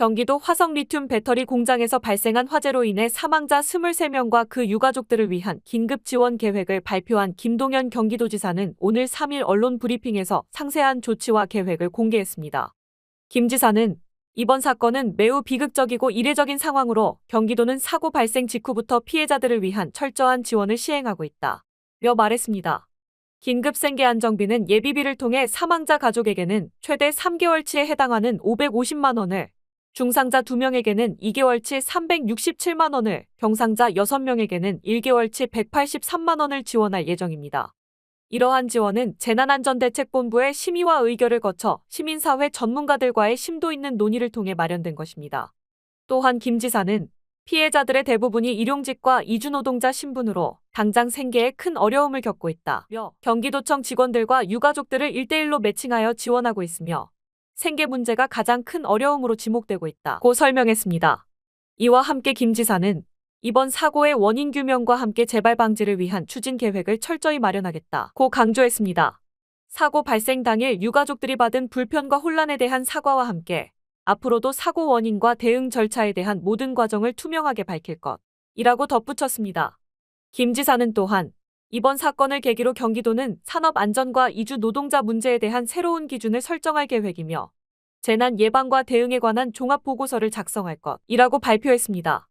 경기도 화성 리튬 배터리 공장에서 발생한 화재로 인해 사망자 23명과 그 유가족들을 위한 긴급 지원 계획을 발표한 김동연 경기도지사는 오늘 3일 언론 브리핑에서 상세한 조치와 계획을 공개했습니다. 김 지사는 이번 사건은 매우 비극적이고 이례적인 상황으로 경기도는 사고 발생 직후부터 피해자들을 위한 철저한 지원을 시행하고 있다. 며 말했습니다. 긴급 생계 안정비는 예비비를 통해 사망자 가족에게는 최대 3개월치에 해당하는 550만 원을, 중상자 2명에게는 2개월치 367만 원을, 경상자 6명에게는 1개월치 183만 원을 지원할 예정입니다. 이러한 지원은 재난안전대책본부의 심의와 의결을 거쳐 시민사회 전문가들과의 심도 있는 논의를 통해 마련된 것입니다. 또한 김 지사는 피해자들의 대부분이 일용직과 이주노동자 신분으로 당장 생계에 큰 어려움을 겪고 있다. 며 경기도청 직원들과 유가족들을 1대1로 매칭하여 지원하고 있으며 생계 문제가 가장 큰 어려움으로 지목되고 있다. 고 설명했습니다. 이와 함께 김 지사는 이번 사고의 원인 규명과 함께 재발 방지를 위한 추진 계획을 철저히 마련하겠다. 고 강조했습니다. 사고 발생 당일 유가족들이 받은 불편과 혼란에 대한 사과와 함께 앞으로도 사고 원인과 대응 절차에 대한 모든 과정을 투명하게 밝힐 것이라고 덧붙였습니다. 김 지사는 또한 이번 사건을 계기로 경기도는 산업 안전과 이주 노동자 문제에 대한 새로운 기준을 설정할 계획이며 재난 예방과 대응에 관한 종합 보고서를 작성할 것이라고 발표했습니다.